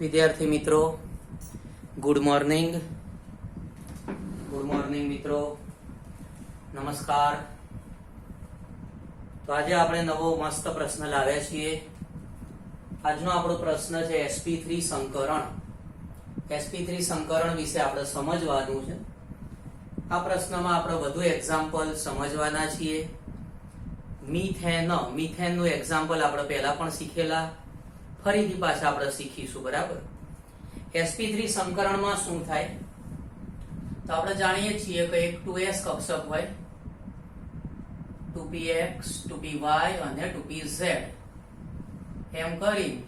વિદ્યાર્થી મિત્રો good morning good morning મિત્રો. નમસ્કાર. તો આજે આપણે નવો મસ્ત પ્રશ્ન લાવ્યા છીએ. આજનો આપણો પ્રશ્ન છે એસપી થ્રી સંકરણ. એસપી થ્રી સંકરણ વિશે આપણે સમજવાનું છે. આ પ્રશ્નમાં આપણે વધુ એક્ઝામ્પલ સમજવાના છીએ. મિથેન, મિથેનનું એક્ઝામ્પલ આપણે પહેલા પણ શીખેલા. ફરીથી પાછા આપણે શીખીશું, બરાબર? એસપી થ્રી સંકરણમાં શું થાય? તો આપણે જાણીએ છીએ કે એક ટુ એસ કક્ષક હોય. 2px 2py અને ટુ પી ઝેડ એમ કરી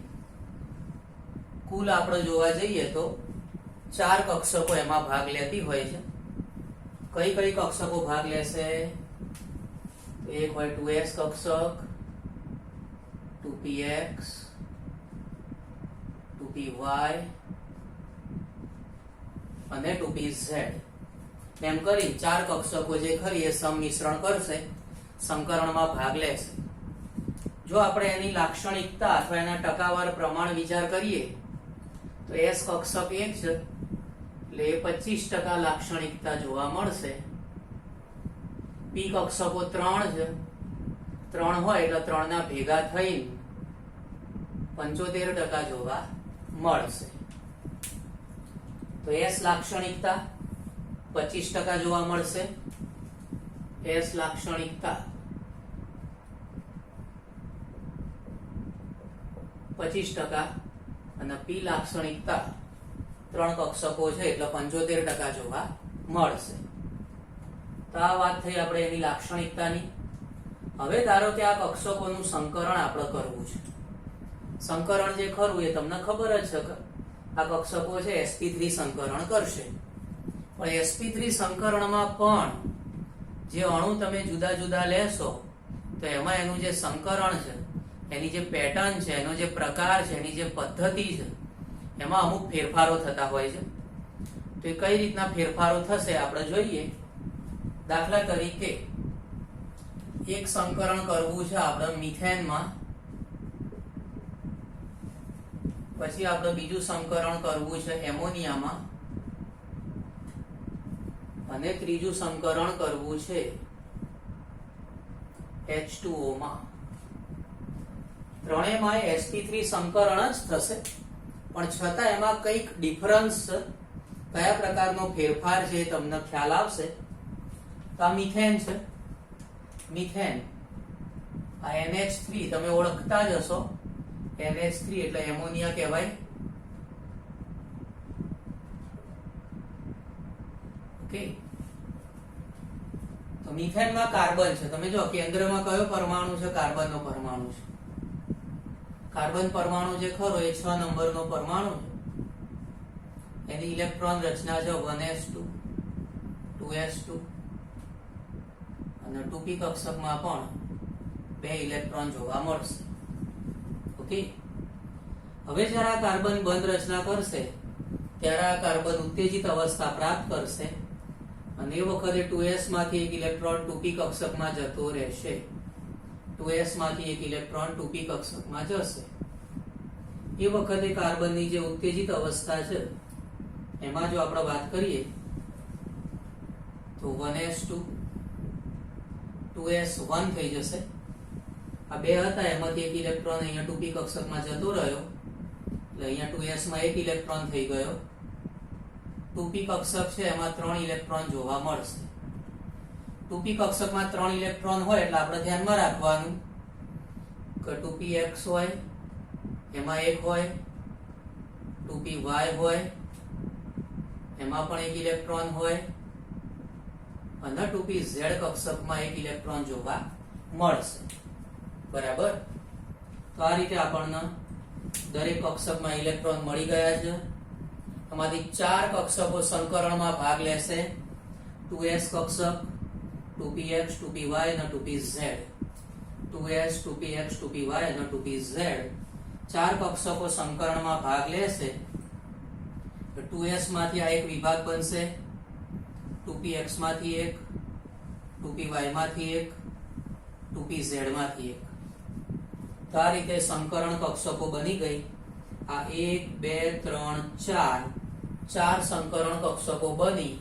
કુલ આપણે જોવા જઈએ તો ચાર કક્ષકો એમાં ભાગ લેતી હોય છે. કઈ કઈ કક્ષકો ભાગ લેશે? એક હોય ટુ એસ કક્ષક 2px 2py અને 2pz એમ કરી ચાર કક્ષકો જે ખરી એ સંમિશ્રણ કરશે. સંકરણમાં ભાગ લેશે. જો આપણે એની લાક્ષણિકતા અથવા એના ટકાવાર પ્રમાણ વિચાર કરીએ, તો s કક્ષક એક છે. એટલે એ 25% લાક્ષણિકતા જોવા મળશે. p કક્ષકો ત્રણ છે. ત્રણ હોય એટલે ત્રણના ભેગા થઈને પંચોતેર ટકા જોવા મળશે. તો એસ લાક્ષણિકતા પચીસ ટકા જોવા મળશે. એસ લાક્ષણિકતા પચીસ ટકા અને પી લાક્ષણિકતા ત્રણ કક્ષકો છે, એટલે પંચોતેર ટકા જોવા મળશે. તો આ વાત થઈ આપણે એની લાક્ષણિકતાની. હવે ધારો કે આ કક્ષકોનું સંકરણ આપણે કરવું છે. સંકરણ જે ખરું એ તમને ખબર જ છે આ કક્ષકો છે એસપી થ્રી સંકરણ કરશે. પણ એસપી થ્રી સંકરણમાં પણ જે અણુ તમે જુદા જુદા લેશો, તો એમાં એનું જે સંકરણ છે, એની જે પેટર્ન છે, એનો જે પ્રકાર છે, એની જે પદ્ધતિ છે, એમાં અમુક ફેરફારો થતા હોય છે. તો એ કઈ રીતના ફેરફારો થશે આપણે જોઈએ. દાખલા તરીકે એક સંકરણ કરવું છે આપણે મિથેનમાં. પછી આપણે બીજું સંકરણ કરવું છે એમોનિયામાં. અને ત્રીજું સંકરણ કરવું છે H2O માં. ત્રણેયમાં sp3 સંકરણ જ થશે. પણ છતાં એમાં કંઈક ડિફરન્સ કયા પ્રકારનો ફેરફાર છે તમને ખ્યાલ આવશે. તો આ મિથેન છે. મિથેન. આ NH3 તમે ઓળખતા જ હશો. NH3 એટલે એમોનિયા કહેવાય. ઓકે તો મિથેનમાં કાર્બન છે. તમે જો, કેન્દ્રમાં કયો પરમાણુ છે? કાર્બનનો પરમાણુ છે. કાર્બન પરમાણુ જે ખરો, એ 6 નંબરનો પરમાણુ છે. એની ઇલેક્ટ્રોન રચના છે 1s2 2s2 અને 2p કક્ષકમાં પણ બે ઇલેક્ટ્રોન જોવા મળશે. ઓકે હવે જ્યારે આ કાર્બન બંધ રચના કરશે, ત્યારે આ કાર્બન ઉત્તેજિત અવસ્થા પ્રાપ્ત કરશે અને એ વખતે 2s માંથી એક ઇલેક્ટ્રોન ટૂંકી કક્ષકમાં જતો રહેશે. 2s માંથી એક ઇલેક્ટ્રોન ટૂંકી કક્ષકમાં જશે. એ વખતે કાર્બનની જે ઉત્તેજિત અવસ્થા છે, એમાં જો આપણે વાત કરીએ, તો 1s2 2s1 થઈ જશે. આ બે હતા, એમાંથી એક ઇલેક્ટ્રોન અહીંયા 2p કક્ષકમાં જતો રહ્યો. એટલે અહીંયા 2s માં એક ઇલેક્ટ્રોન થઈ ગયો. 2p કક્ષક છે, એમાં ત્રણ ઇલેક્ટ્રોન જોવા મળશે. 2p કક્ષકમાં ત્રણ ઇલેક્ટ્રોન હોય એટલે આપણે ધ્યાનમાં રાખવાનું કે 2px હોય, એમાં એક હોય 2py હોય, એમાં પણ એક ઇલેક્ટ્રોન હોય, અને 2pz કક્ષકમાં એક ઇલેક્ટ્રોન જોવા મળશે. બરાબર? તો આ રીતે આપણને દરેક કક્ષકમાં ઇલેક્ટ્રોન મળી ગયા છે. એમાંથી ચાર કક્ષકો સંકરણમાં ભાગ લેશે. 2s કક્ષક 2px 2py અને 2pz 2s 2px 2py અને 2pz ચાર કક્ષકો સંકરણમાં ભાગ લેશે. તો 2s માંથી આ એક વિભાગ બનશે. 2px માંથી એક 2py માંથી એક 2pz માંથી એક. તો આ રીતે સંકરણ કક્ષકો બની ગઈ. આ એક, બે, ત્રણ, ચાર. ચાર સંકરણ કક્ષકો બની.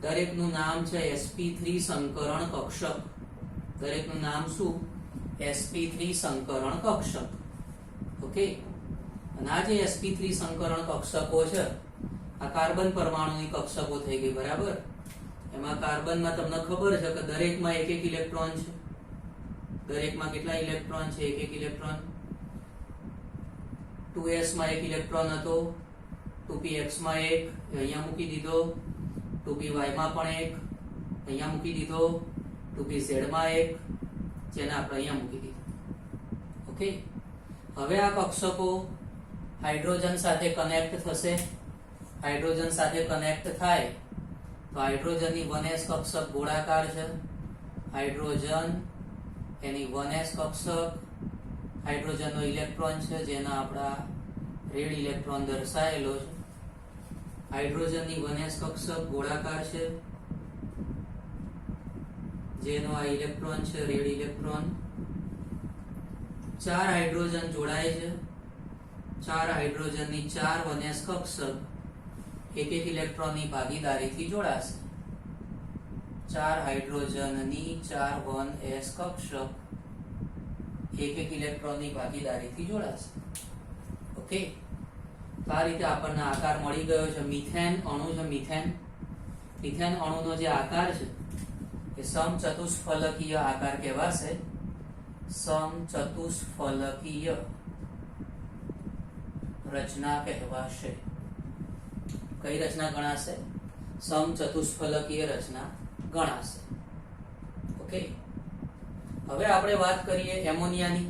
દરેકનું નામ છે sp3 સંકરણ કક્ષક. દરેકનું નામ શું? એસપી થ્રી સંકરણ કક્ષક. ઓકે? અને આ જે sp3 સંકરણ કક્ષકો છે, આ કાર્બન પરમાણુની કક્ષકો થઈ ગઈ, બરાબર? એમાં કાર્બનમાં તમને ખબર છે કે દરેકમાં એક એક ઇલેક્ટ્રોન છે. દરેકમાં કેટલા ઇલેક્ટ્રોન છે? એક એક ઇલેક્ટ્રોન. 2s માં એક ઇલેક્ટ્રોન હતો. 2px માં એક. અહીંયા મૂકી દીધો. 2py માં પણ એક. અહીંયા મૂકી દીધો. 2pz માં એક. જેને આપણે અહીંયા મૂકી દીધો. ઓકે? હવે આ કક્ષકો હાઇડ્રોજન સાથે કનેક્ટ થશે. હાઇડ્રોજન સાથે કનેક્ટ થાય. તો હાઇડ્રોજનની 1s કક્ષક ગોળાકાર છે. હાઇડ્રોજન એની 1s કક્ષક હાઇડ્રોજનનો ઇલેક્ટ્રોન છે, જેના આપણા રેડ ઇલેક્ટ્રોન દર્શાયેલો છે. હાઇડ્રોજનની 1s કક્ષક ગોળાકાર છે, જેનો આ ઇલેક્ટ્રોન છે, રેડ ઇલેક્ટ્રોન. ચાર હાઇડ્રોજન જોડાય છે. ચાર હાઇડ્રોજનની ચાર 1s કક્ષક એક એક ઇલેક્ટ્રોનની ભાગીદારીથી જોડાશે. ચાર હાઇડ્રોજનની ચાર 1s કક્ષક એક એક ઇલેક્ટ્રોનની ભાગીદારીથી જોડાશે. ઓકે? તો આ રીતે આપણને આકાર મળી ગયો છે. મિથેન અણુ છે, મિથેન. મિથેન અણુનો જે આકાર છે, એ સમચતુષ્ફલકીય આકાર કહેવાશે. સમચતુષ્ફલકીય રચના કહેવાશે. કઈ રચના ગણાશે? સમચતુષ્ફલકીય રચના. ગણાશે. ઓકે? હવે આપણે વાત કરીએ એમોનિયાની.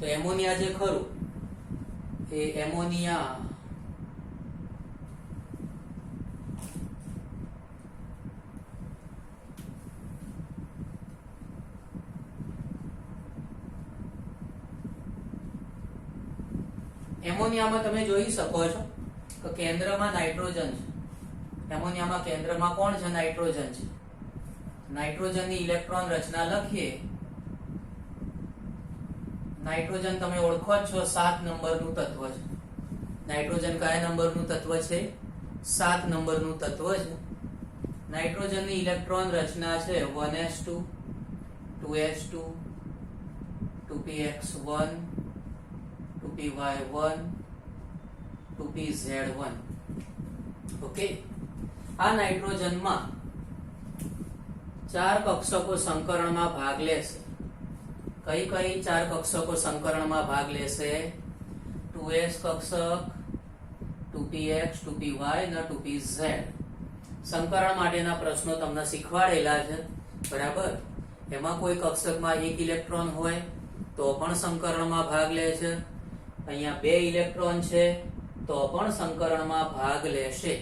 તો એમોનિયા જે ખરું, એ એમોનિયા એમોનિયામાં તમે જોઈ શકો છો કે કેન્દ્રમાં નાઇટ્રોજન છે. એમોનિયામાં કેન્દ્રમાં કોણ છે? નાઇટ્રોજન છે. નાઇટ્રોજનની ઇલેક્ટ્રોન રચના લખીએ. નાઇટ્રોજન તમે ઓળખો જ છો, સાત નંબરનું તત્વ છે. નાઇટ્રોજન કયા નંબરનું તત્વ છે? સાત નંબરનું તત્વ છે. નાઇટ્રોજનની ઇલેક્ટ્રોન રચના છે 1s2 2s2 2px1 2py1 2pz1 okay? આ નાઇટ્રોજનમાં ચાર કક્ષકો સંકરણમાં ભાગ લેશે. કઈ કઈ ચાર કક્ષકો સંકરણમાં ભાગ લેશે? ટુ એસ કક્ષક 2px 2py અને 2pz સંકરણ માટેના પ્રશ્નો તમને શીખવાડેલા છે. બરાબર? એમાં કોઈ કક્ષકમાં એક ઇલેક્ટ્રોન હોય તો પણ સંકરણમાં ભાગ લે છે. અહીંયા બે ઇલેક્ટ્રોન છે તો પણ સંકરણમાં ભાગ લેશે.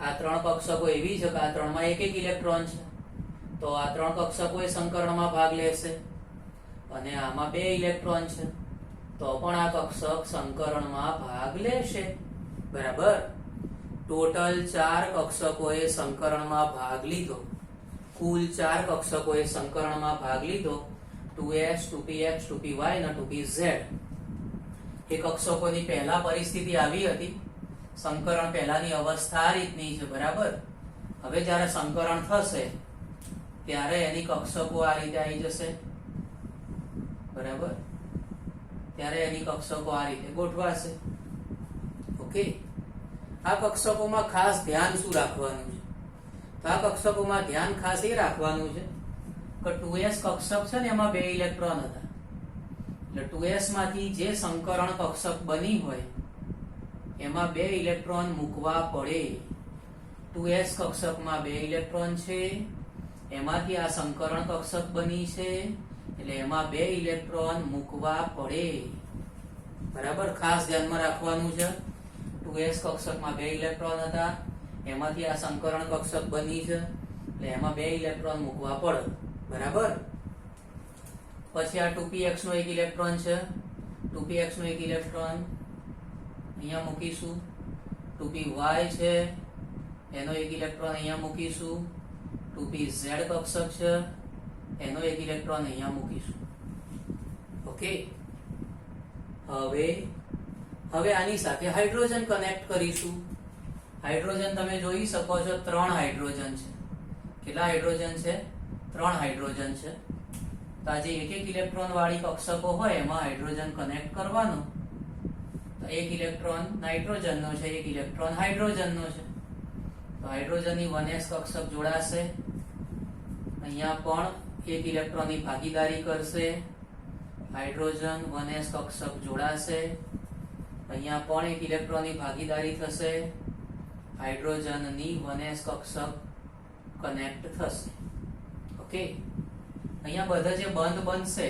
આ ત્રણ કક્ષકો એવી છે કે આ ત્રણમાં એક એક ઇલેક્ટ્રોન છે. તો આ ત્રણ કક્ષકો એ સંકરણમાં ભાગ લેશે. અને આમાં બે ઇલેક્ટ્રોન છે. તો પણ આ કક્ષક સંકરણમાં ભાગ લેશે. બરાબર? ટોટલ ચાર કક્ષકોએ સંકરણમાં ભાગ લીધો. કુલ ચાર કક્ષકોએ સંકરણમાં ભાગ લીધો. 2s 2px 2py અને 2pz એ કક્ષકોની પહેલા પરિસ્થિતિ આવી હતી. સંકરણ પહેલાની અવસ્થા આ રીતની છે, બરાબર? હવે જ્યારે સંકરણ થશે ત્યારે એની કક્ષકો આ રીતે આવી જશે. બરાબર? ત્યારે એની કક્ષકો આ રીતે ગોઠવાશે. ઓકે? આ કક્ષકોમાં ખાસ ધ્યાન શું રાખવાનું છે? તો આ કક્ષકોમાં ધ્યાન ખાસ એ રાખવાનું છે કે 2s કક્ષક છે ને એમાં બે ઇલેક્ટ્રોન હતા. એટલે 2s માંથી જે સંકરણ કક્ષક બની હોય, એમાં બે ઇલેક્ટ્રોન મૂકવા પડે. ટુ એસ કક્ષકમાં બે ઇલેક્ટ્રોન છે એમાંથી આ સંકરણ કક્ષક બની છે, એટલે એમાં બે ઇલેક્ટ્રોન મૂકવા પડે. બરાબર? ખાસ ધ્યાનમાં રાખવાનું છે. ટુ એસ કક્ષકમાં બે ઇલેક્ટ્રોન હતા, એમાંથી આ સંકરણ કક્ષક બની છે, એટલે એમાં બે ઇલેક્ટ્રોન મૂકવા પડે. બરાબર? પછી આ 2px નો એક ઇલેક્ટ્રોન છે. 2px નો એક ઇલેક્ટ્રોન અહીંયા મૂકીશું. 2py છે, એનો એક ઇલેક્ટ્રોન અહીંયા મૂકીશું. 2pz કક્ષક છે, એનો એક ઇલેક્ટ્રોન અહીંયા મૂકીશું. ઓકે હવે હવે આની સાથે હાઇડ્રોજન કનેક્ટ કરીશું. હાઇડ્રોજન તમે જોઈ શકો છો, ત્રણ હાઇડ્રોજન છે. કેટલા હાઇડ્રોજન છે? ત્રણ હાઇડ્રોજન છે. તો આ જે એક એક ઇલેક્ટ્રોન વાળી કક્ષકો હોય, એમાં હાઇડ્રોજન કનેક્ટ કરવાનો. તો એક ઇલેક્ટ્રોન નાઇટ્રોજન નો છે, એક ઇલેક્ટ્રોન હાઇડ્રોજન નો છે. તો હાઇડ્રોજનની 1s કક્ષક જોડાશે. અહીંયા પણ એક ઇલેક્ટ્રોનની ભાગીદારી કરશે, હાઇડ્રોજન 1s કક્ષક જોડાશે, અહીંયા પણ એક ઇલેક્ટ્રોનની ભાગીદારી થશે, હાઇડ્રોજનની 1s કક્ષક કનેક્ટ થશે. ઓકે? અહીંયા બધા જે બંધ બનશે,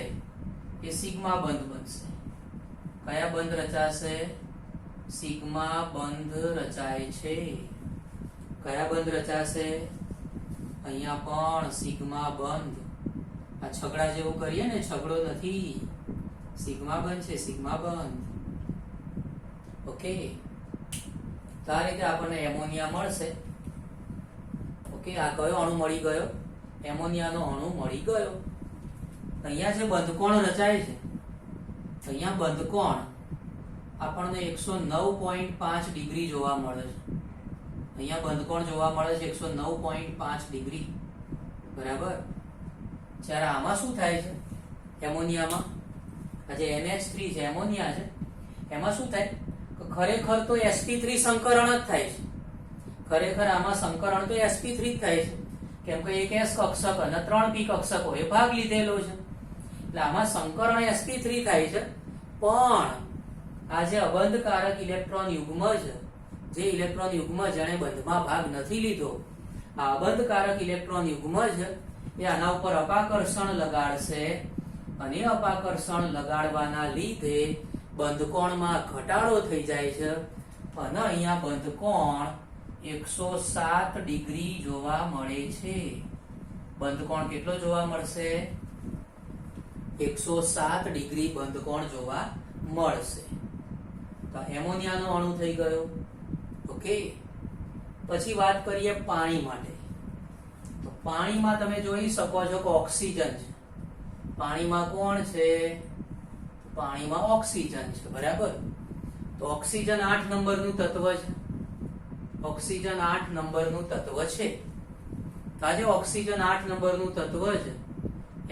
એ સિગ્મા બંધ બનશે. કયા બંધ રચાશે? સિગ્મા બંધ રચાય છે. કયા બંધ રચાશે? અહીંયા પણ સિગ્મા બંધ. આ છગડા જેવું કરીએ ને, છગડો નથી. સિગ્મા બંધ છે, સિગ્મા બંધ. ઓકે? તો આ રીતે આપણને એમોનિયા મળશે. ઓકે? આ કયો અણુ મળી ગયો? એમોનિયાનો અણુ મળી ગયો. અહીંયા જે બંધકોણ રચાય છે, અહીંયા બંધકોણ આપણને એકસો નવ પોઈન્ટ પાંચ ડિગ્રી જોવા મળે છે. અહીંયા બંધકોણ જોવા મળે છે એકસો નવ પોઈન્ટ પાંચ ડિગ્રી. બરાબર? જ્યારે આમાં શું થાય છે? એમોનિયામાં? આજે એનએચ થ્રી છે, એમોનિયા છે. એમાં શું થાય? કે ખરેખર તો એસપી થ્રી સંકરણ જ થાય છે. ખરેખર આમાં સંકરણ તો એસપી થ્રી જ થાય છે. કેમ કે એક એસ કક્ષક અને ત્રણ પી કક્ષકો એ ભાગ લીધેલો છે. એટલે આમાં સંકરણ એસપી થ્રી થાય છે. પણ આ જે અબંધકારક ઇલેક્ટ્રોન યુગ્મ છે જે ઇલેક્ટ્રોન યુગ્મ જેણે બંધમાં ભાગ નથી લીધો. આ અબંધકારક ઇલેક્ટ્રોન યુગ્મ જ એ આના ઉપર અપાકર્ષણ લગાડશે અને અપાકર્ષણ લગાડવાના લીધે બંધકોણમાં ઘટાડો થઈ જાય છે. અને અહીંયા બંધકોણ એકસો સાત ડિગ્રી જોવા મળે છે. બંધકોણ કેટલો જોવા મળશે? એકસો સાત ડિગ્રી બંધકોણ જોવા મળશે. તો એમોનિયાનો અણુ થઈ ગયો. ઓકે. પછી વાત કરીએ પાણી માટે. તો પાણીમાં તમે જોઈ શકો છો કે ઓક્સિજન છે. પાણીમાં કોણ છે? પાણીમાં ઓક્સિજન છે, બરાબર? તો ઓક્સિજન આઠ નંબરનું તત્વ છે. ઓક્સિજન આઠ નંબરનું તત્વ છે. તો આજે ઓક્સિજન આઠ નંબરનું તત્વ છે,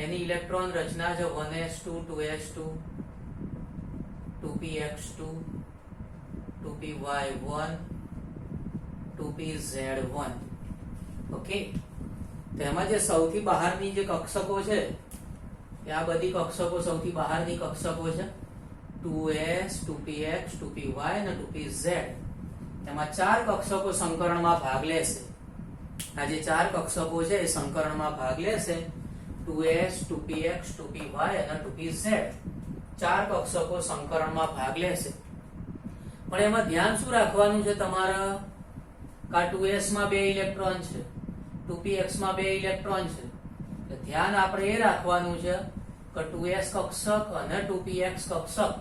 એની ઇલેક્ટ્રોન રચના છે 1s2 2s2 2px2 2py1 2pz1 okay તો એમાં જે સૌથી બહારની જે કક્ષકો છે, એ આ બધી કક્ષકો સૌથી બહારની કક્ષકો છે. 2s 2px 2py અને 2pz એમાં ચાર કક્ષકો સંકરણમાં ભાગ લેશે. આ જે ચાર કક્ષકો છે, એ સંકરણમાં ભાગ લેશે. 2s 2px 2py અને 2pz ચાર કક્ષકો સંકરણમાં ભાગ લેશે. પણ એમાં ધ્યાન શું રાખવાનું છે તમારે કા ટુ માં બે ઇલેક્ટ્રોન છે? 2px માં બે ઇલેક્ટ્રોન છે. તો ધ્યાન આપણે એ રાખવાનું છે કે 2s કક્ષક અને 2px કક્ષક,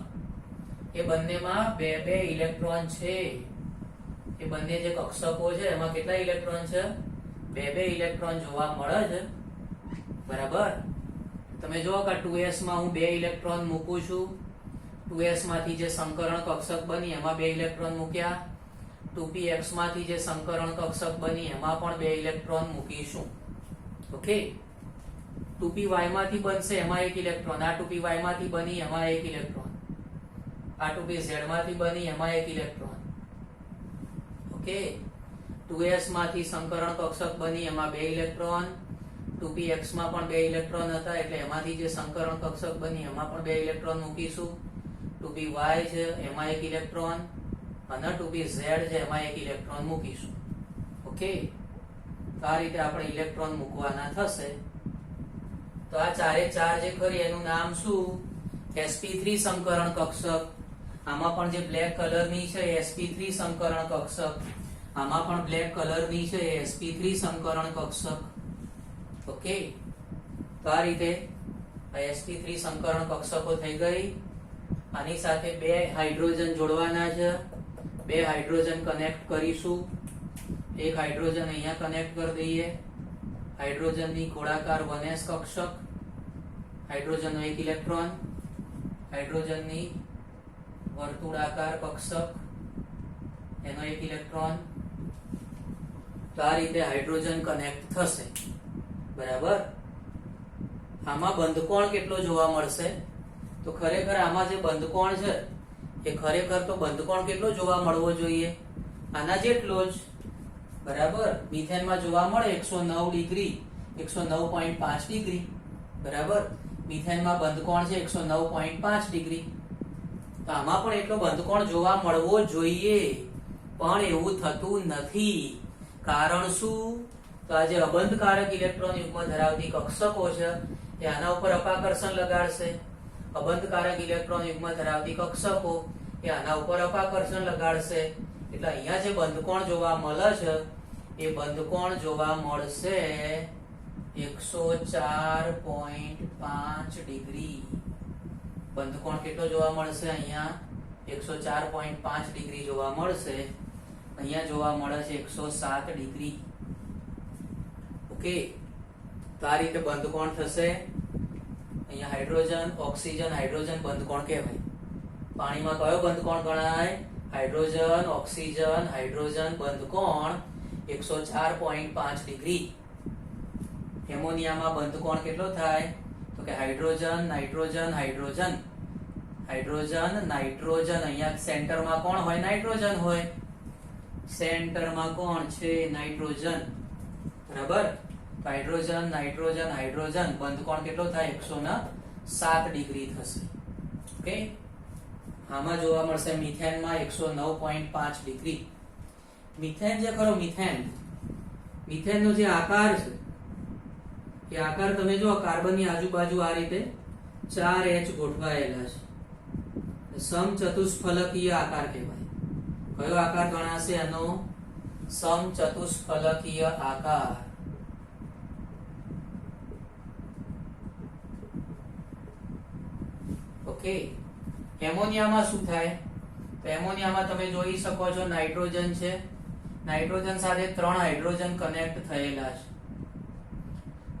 એ બંનેમાં બે બે ઇલેક્ટ્રોન છે. એ બંને જે કક્ષકો છે, એમાં કેટલા ઇલેક્ટ્રોન છે? બે બે ઇલેક્ટ્રોન જોવા મળે છે. બરાબર? તમે જુઓ કે ટુ માં હું બે ઇલેક્ટ્રોન મૂકું છું. 2s માંથી જે સંકરણ કક્ષક બની, એમાં બે ઇલેક્ટ્રોન મૂક્યા. 2px માંથી જે સંકરણ કક્ષક બની, એમાં પણ બે ઇલેક્ટ્રોન મૂકીશું. ઓકે? 2py માંથી બનશે, એમાં એક ઇલેક્ટ્રોન. આ 2py માંથી બની, એમાં એક ઇલેક્ટ્રોન. આ 2pz માંથી બની, એમાં એક ઇલેક્ટ્રોન. ઓકે? 2s માંથી સંકરણ કક્ષક બની, એમાં બે ઇલેક્ટ્રોન. 2px માં પણ બે ઇલેક્ટ્રોન હતા, એટલે એમાંથી જે સંકરણ કક્ષક બની, એમાં પણ બે ઇલેક્ટ્રોન મૂકીશું. 2py છે, એમાં એક ઇલેક્ટ્રોન. અને 2pz છે, એમાં એક ઇલેક્ટ્રોન મૂકીશું. ઓકે તો આ રીતે આપણે ઇલેક્ટ્રોન મૂકવાના થશે. તો આ ચારે ચાર જે ખરી, એનું નામ શું? Sp3 સંકરણ કક્ષક. આમાં પણ જે બ્લેક કલરની છે એ sp3 સંકરણ કક્ષક. આમાં પણ બ્લેક કલરની છે એ sp3 સંકરણ કક્ષક. ઓકે તો આ રીતે sp3 સંકરણ કક્ષકો થઈ ગઈ. આની સાથે બે હાઇડ્રોજન જોડવાના છે. બે હાઇડ્રોજન કનેક્ટ કરીશું. એક હાઇડ્રોજન અહીંયા કનેક્ટ કરી દઈએ. હાઇડ્રોજનની ગોળાકાર 1s કક્ષક હાઇડ્રોજનનો એક ઇલેક્ટ્રોન હાઇડ્રોજનની વર્તુળાકાર કક્ષક. એનો એક ઇલેક્ટ્રોન તો આ રીતે હાઇડ્રોજન કનેક્ટ થશે. બરાબર? આમાં બંધકોણ કેટલો જોવા મળશે? તો ખરેખર આમાં જે બંધકોણ છે એ ખરેખર તો બંધકોણ કેટલો જોવા મળવો જોઈએ? આના જેટલો જ. બરાબર? મિથેનમાં જોવા મળે એકસો નવ ડિગ્રી, એકસો નવ પોઈન્ટ પાંચ ડિગ્રી. બરાબર? મિથેનમાં બંધકોણ છે એકસો નવ પોઈન્ટ પાંચ ડિગ્રી. તો આમાં પણ એટલો બંધકોણ જોવા મળવો જોઈએ. પણ એવું થતું નથી. કારણ શું? તો આ જે અબંધકારક ઇલેક્ટ્રોન યુગ્મ ધરાવતી કક્ષકો છે એ આના ઉપર અપાકર્ષણ લગાડશે. અબંધકારક ઇલેક્ટ્રોન યુગ્મ ધરાવતી કક્ષકો એ આના ઉપર અપાકર્ષણ લગાડશે. એટલે અહીંયા જે બંધકોણ જોવા મળે છે, એ બંધકોણ જોવા મળશે એકસો ચાર પોઈન્ટ પાંચ ડિગ્રી. બંધકોણ કેટલો જોવા મળશે અહીંયા? એકસો ચાર પોઈન્ટ પાંચ ડિગ્રી જોવા મળશે. અહીંયા જોવા મળે છે એકસો સાત ડિગ્રી. ઓકે. તો આ રીતે બંધકોણ થશે. અહીંયા હાઇડ્રોજન, ઓક્સિજન, હાઇડ્રોજન બંધકોણ કહેવાય. પાણીમાં કયો બંધકોણ ગણાય? હાઇડ્રોજન, ઓક્સિજન, હાઇડ્રોજન બંધકોણ એકસો ચાર પોઈન્ટ પાંચ ડિગ્રી. એમોનિયામાં બંધકોણ કેટલો થાય? તો કે hydrogen, nitrogen, hydrogen. Hydrogen, nitrogen અહીંયા સેન્ટરમાં કોણ હોય? નાઇટ્રોજન હોય. સેન્ટરમાં કોણ છે? નાઇટ્રોજન. બરાબર? હાઇડ્રોજન નાઇટ્રોજન હાઇડ્રોજન બંધકોણ કેટલો થાય? એકસો સાત ડિગ્રી થશે. ઓકે આમાં જોવા મળશે મિથેનમાં એકસો નવ પોઈન્ટ પાંચ ડિગ્રી. મિથેન જે ખરો, મિથેન. મિથેનનો જે આકાર છે, એ આકાર તમે જો કાર્બનની આજુબાજુ આ રીતે ચાર એચ ગોઠવાયેલા છે. સમચતુષ્ફલકીય આકાર કહેવાય. કયો આકાર ગણાશે? એનો સમચતુષ્ફલકીય આકાર. ઓકે. એમોનિયામાં શું થાય? તો એમોનિયામાં તમે જોઈ શકો છો નાઇટ્રોજન છે. નાઇટ્રોજન સાથે ત્રણ હાઇડ્રોજન કનેક્ટ થયેલા છે.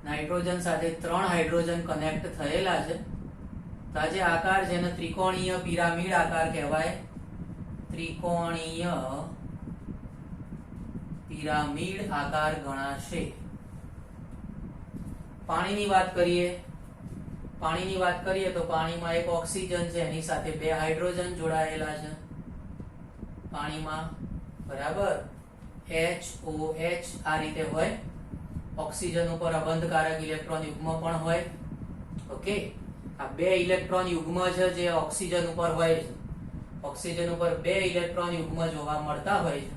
નાઇટ્રોજન સાથે ત્રણ હાઇડ્રોજન કનેક્ટ થયેલા છે. તો આ આકાર છે ત્રિકોણીય પિરામિડ આકાર કહેવાય. ત્રિકોણીય પિરામિડ આકાર ગણાશે. પાણીની વાત કરીએ. પાણીની વાત કરીએ તો પાણીમાં એક ઓક્સિજન છે, એની સાથે બે હાઇડ્રોજન જોડાયેલા છે. પાણીમાં બરાબર HOH આ રીતે હોય. ઓક્સિજન ઉપર અબંધકારક ઇલેક્ટ્રોન યુગ્મ પણ હોય. ઓકે? આ બે ઇલેક્ટ્રોન યુગ્મ છે જે ઓક્સિજન ઉપર હોય છે. ઓક્સિજન ઉપર બે ઇલેક્ટ્રોન યુગ્મ જોવા મળતા હોય છે.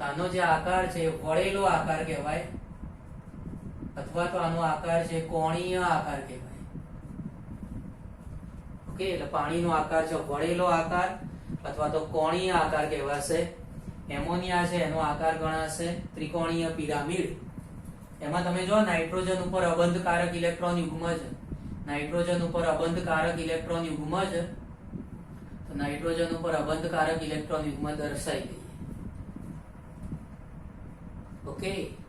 આનો જે આકાર છે વળેલો આકાર કહેવાય. અથવા તો આનો આકાર છે કોણીય આકાર કહેવાય. ઓકે, એટલે પાણીનો આકાર છે, વળેલો આકાર અથવા તો કોણીય આકાર કહેવાશે. એમોનિયા છે, એનો આકાર ગણાશે. ત્રિકોણીય પિરામિડ. એમાં તમે જો નાઇટ્રોજન ઉપર અબંધકારક ઇલેક્ટ્રોન યુગ્મ છે. નાઇટ્રોજન ઉપર અબંધકારક ઇલેક્ટ્રોન યુગ્મ છે. તો નાઇટ્રોજન ઉપર અબંધકારક ઇલેક્ટ્રોન યુગ્મ દર્શાઈ દઈએ ઓકે?